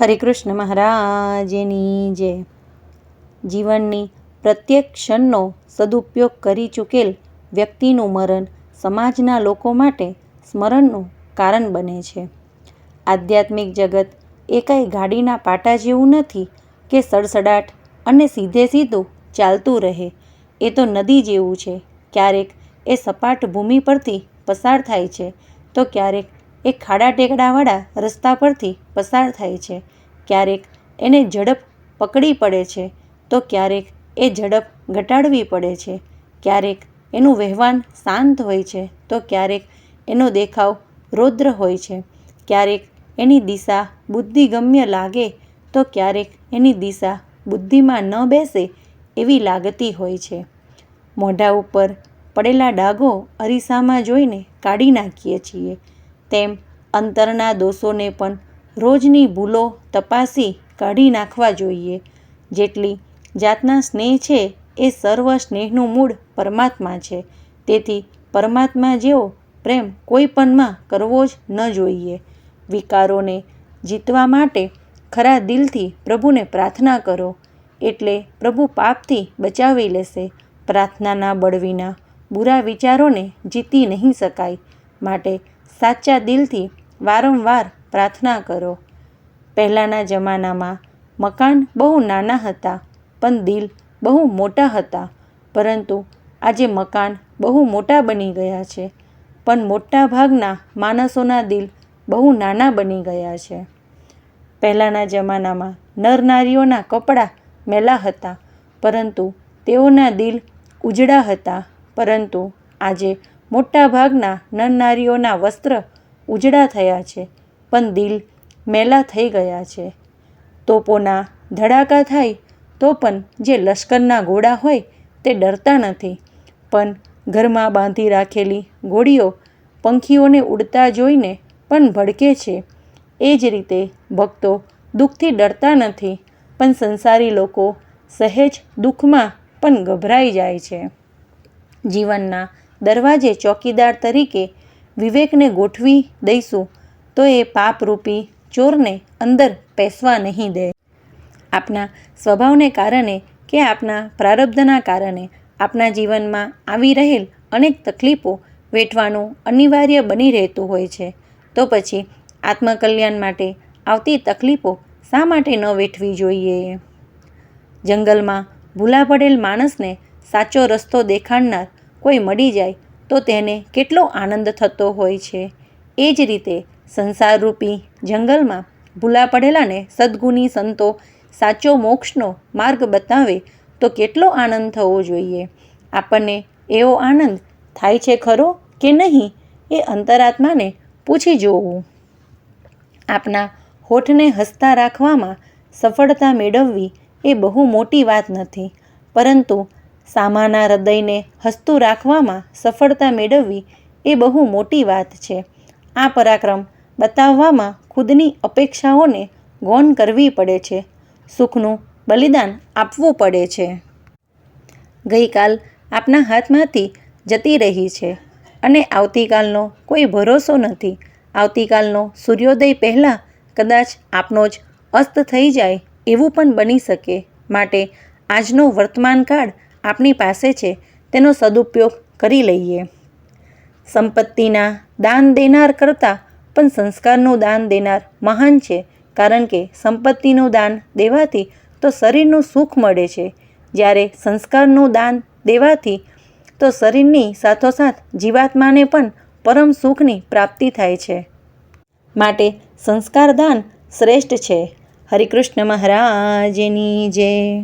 હરિકૃષ્ણ મહારાજની જય જીવનની પ્રત્યેક ક્ષણનો સદુપયોગ કરી ચૂકેલ વ્યક્તિનું મરણ સમાજના લોકો માટે સ્મરણનું કારણ બને છે. આધ્યાત્મિક જગત એ કાંઈ ગાડીના પાટા જેવું નથી કે સડસડાટ અને સીધે સીધું ચાલતું રહે. એ તો નદી જેવું છે. ક્યારેક એ સપાટ ભૂમિ પરથી પસાર થાય છે. તો ક્યારેક એ ખાડા ટેકડાવાળા રસ્તા પરથી પસાર થાય છે. ક્યારેક એને ઝડપ પકડી પડે છે, તો ક્યારેક એ ઝડપ ઘટાડવી પડે છે. ક્યારેક એનું વહેવાન શાંત હોય છે, તો ક્યારેક એનો દેખાવ રૌદ્ર હોય છે. ક્યારેક એની દિશા બુદ્ધિગમ્ય લાગે, તો ક્યારેક એની દિશા બુદ્ધિમાં ન બેસે એવી લાગતી હોય છે. મોઢા ઉપર પડેલા ડાઘો અરીસામાં જોઈને કાઢી નાખીએ છીએ. તેમ અંતરના દોષોને પણ રોજની ભૂલો તપાસી કાઢી નાખવા જોઈએ. જેટલી જાતના સ્નેહ છે એ સર્વ સ્નેહનું મૂળ પરમાત્મા છે. તેથી પરમાત્મા જેવો પ્રેમ કોઈ પણમાં કરવો જ ન જોઈએ. વિકારોને જીતવા માટે ખરા દિલથી પ્રભુને પ્રાર્થના કરો. એટલે પ્રભુ પાપથી બચાવી લેશે. પ્રાર્થનાના બળ વિના બુરા વિચારોને જીતી નહીં શકાય. માટે સાચા દિલથી વારંવાર પ્રાર્થના કરો. પહેલાંના જમાનામાં મકાન બહુ નાના હતા, પણ દિલ બહુ મોટા હતા. પરંતુ આજે મકાન બહુ મોટા બની ગયા છે, પણ મોટા ભાગના માણસોના દિલ બહુ નાના બની ગયા છે. પહેલાંના જમાનામાં નર નારીઓના કપડાં મેલા હતા, પરંતુ તેઓના દિલ ઉજળા હતા. પરંતુ આજે મોટા ભાગના નર વસ્ત્ર ઉજળા થયા છે, પણ દિલ મેલા થઈ ગયા છે. તોપોના ધડાકા થાય તો પણ જે લશ્કરના ઘોડા હોય તે ડરતા નથી, પણ ઘરમાં બાંધી રાખેલી ઘોડીઓ પંખીઓને ઉડતા જોઈને પણ ભડકે છે. એ જ રીતે ભક્તો દુઃખથી ડરતા નથી, પણ સંસારી લોકો સહેજ દુઃખમાં પણ ગભરાઈ જાય છે. જીવનના દરવાજે ચોકીદાર તરીકે વિવેકને ગોઠવી દઈશું, તો એ પાપરૂપી ચોરને અંદર પેસવા નહીં દે. આપના સ્વભાવને કારણે કે આપના પ્રારબ્ધના કારણે આપના જીવનમાં આવી રહેલ અનેક તકલીફો વેઠવાનું અનિવાર્ય બની રહેતું હોય છે. તો પછી આત્મકલ્યાણ માટે આવતી તકલીફો શા માટે ન વેઠવી જોઈએ? જંગલમાં ભૂલા પડેલ માણસને સાચો રસ્તો દેખાડનાર કોઈ મળી જાય તો તેને કેટલો આનંદ થતો હોય છે. એ જ રીતે સંસારરૂપી જંગલમાં ભૂલા પડેલાને સદ્ગુણી સંતો સાચો મોક્ષનો માર્ગ બતાવે તો કેટલો આનંદ થવો જોઈએ. આપણને એવો આનંદ થાય છે ખરો કે નહીં એ અંતરાત્માને પૂછી જોવું. આપના હોઠને હસતા રાખવામાં સફળતા મેળવવી એ બહુ મોટી વાત નથી, પરંતુ સામાના હૃદયને હસતું રાખવામાં સફળતા મેળવવી એ બહુ મોટી વાત છે. આ પરાક્રમ બતાવવામાં ખુદની અપેક્ષાઓને ગૌણ કરવી પડે છે. સુખનું બલિદાન આપવું પડે છે. ગઈકાલ આપના હાથમાંથી જતી રહી છે અને આવતીકાલનો કોઈ ભરોસો નથી. આવતીકાલનો સૂર્યોદય પહેલાં કદાચ આપનો જ અસ્ત થઈ જાય એવું પણ બની શકે. માટે આજનો વર્તમાન આપની પાસે છે, તેનો સદુપયોગ કરી લઈએ. સંપત્તિના દાન દેનાર કરતાં પણ સંસ્કારનું દાન દેનાર મહાન છે, કારણ કે સંપત્તિનું દાન દેવાથી તો શરીરનું સુખ મળે છે. જ્યારે સંસ્કારનું દાન દેવાથી તો શરીરની સાથોસાથ જીવાત્માને પણ પરમ સુખની પ્રાપ્તિ થાય છે. માટે સંસ્કાર દાન શ્રેષ્ઠ છે. હરિકૃષ્ણ મહારાજની જય.